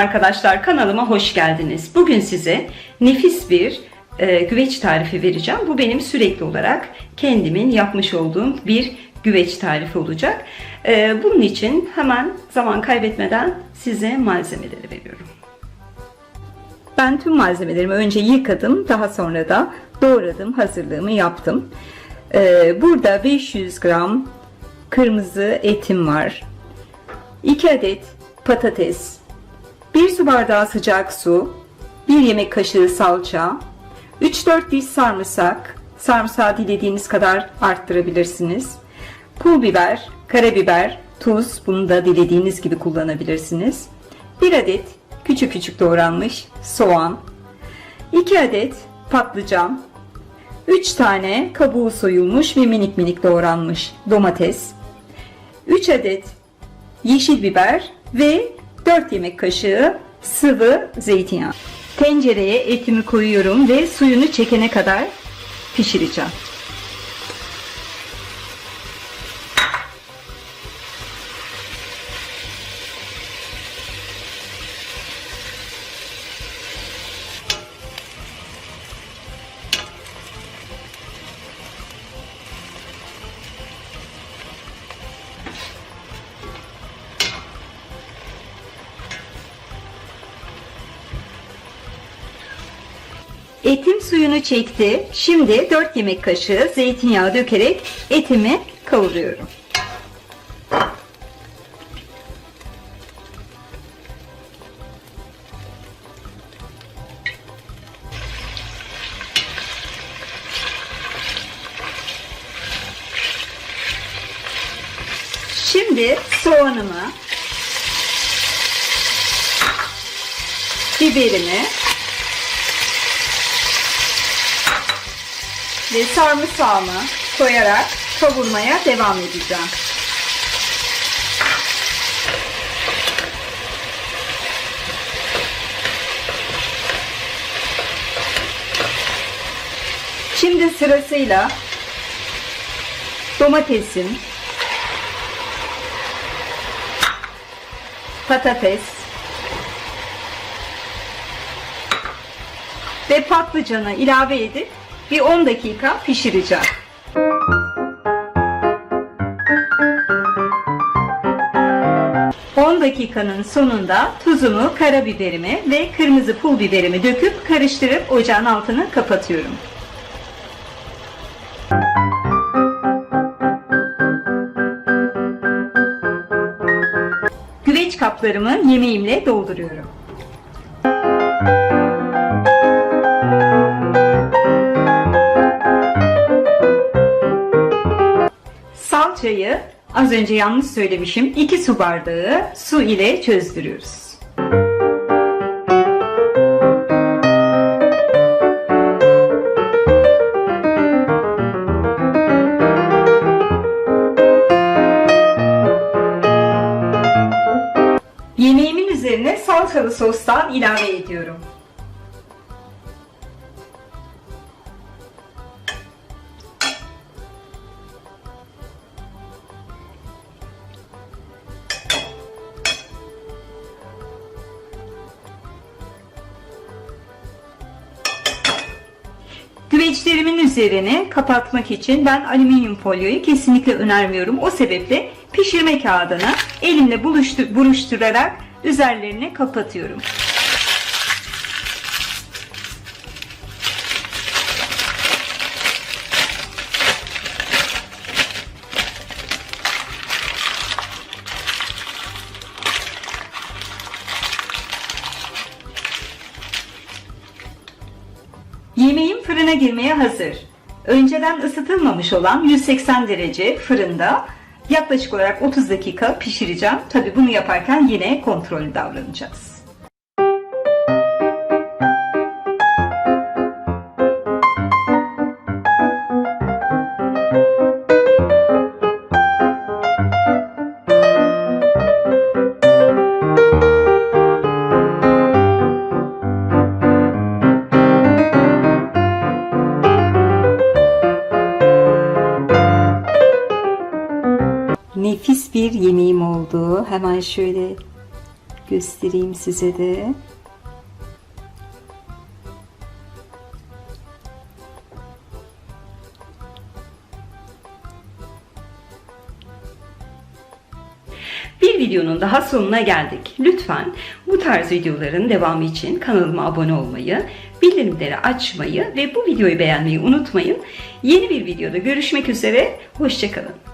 Arkadaşlar kanalıma hoş geldiniz. Bugün size nefis bir e, güveç tarifi vereceğim. Bu benim sürekli olarak kendimin yapmış olduğum bir güveç tarifi olacak. E, bunun için hemen zaman kaybetmeden size malzemeleri veriyorum. Ben tüm malzemelerimi önce yıkadım. Daha sonra da doğradım. Hazırlığımı yaptım. E, burada 500 gram kırmızı etim var. 2 adet patates, 1 su bardağı sıcak su, 1 yemek kaşığı salça, 3-4 diş sarımsak, sarımsağı dilediğiniz kadar arttırabilirsiniz. Pul biber, karabiber, tuz, bunu da dilediğiniz gibi kullanabilirsiniz. 1 adet küçük küçük doğranmış soğan, 2 adet patlıcan, 3 tane kabuğu soyulmuş ve minik minik doğranmış domates, 3 adet yeşil biber ve 4 yemek kaşığı sıvı zeytinyağı. Tencereye etimi koyuyorum ve suyunu çekene kadar pişireceğim. Etim suyunu çekti. Şimdi 4 yemek kaşığı zeytinyağı dökerek etimi kavuruyorum. Şimdi soğanımı, biberimi ve sarımsağımı koyarak kavurmaya devam edeceğim. Şimdi sırasıyla domatesim, patates ve patlıcanı ilave edip bir 10 dakika pişireceğim. ...10 dakikanın sonunda tuzumu, karabiberimi ve kırmızı pul biberimi döküp karıştırıp ocağın altını kapatıyorum. Güveç kaplarımı yemeğimle dolduruyorum. Salçayı az önce yanlış söylemişim 2 su bardağı su ile çözdürüyoruz. Yemeğimin üzerine salçalı sostan ilave ediyorum. Güveçlerimin üzerine kapatmak için ben alüminyum folyoyu kesinlikle önermiyorum. O sebeple pişirme kağıdını elimle buluştur buruşturarak üzerlerine kapatıyorum. Yemeğim fırına girmeye hazır. Önceden ısıtılmamış olan 180 derece fırında yaklaşık olarak 30 dakika pişireceğim. Tabi bunu yaparken yine kontrollü davranacağız. Nefis bir yemeğim oldu. Hemen şöyle göstereyim size de. Bir videonun daha sonuna geldik. Lütfen bu tarz videoların devamı için kanalıma abone olmayı, bildirimleri açmayı ve bu videoyu beğenmeyi unutmayın. Yeni bir videoda görüşmek üzere, hoşçakalın.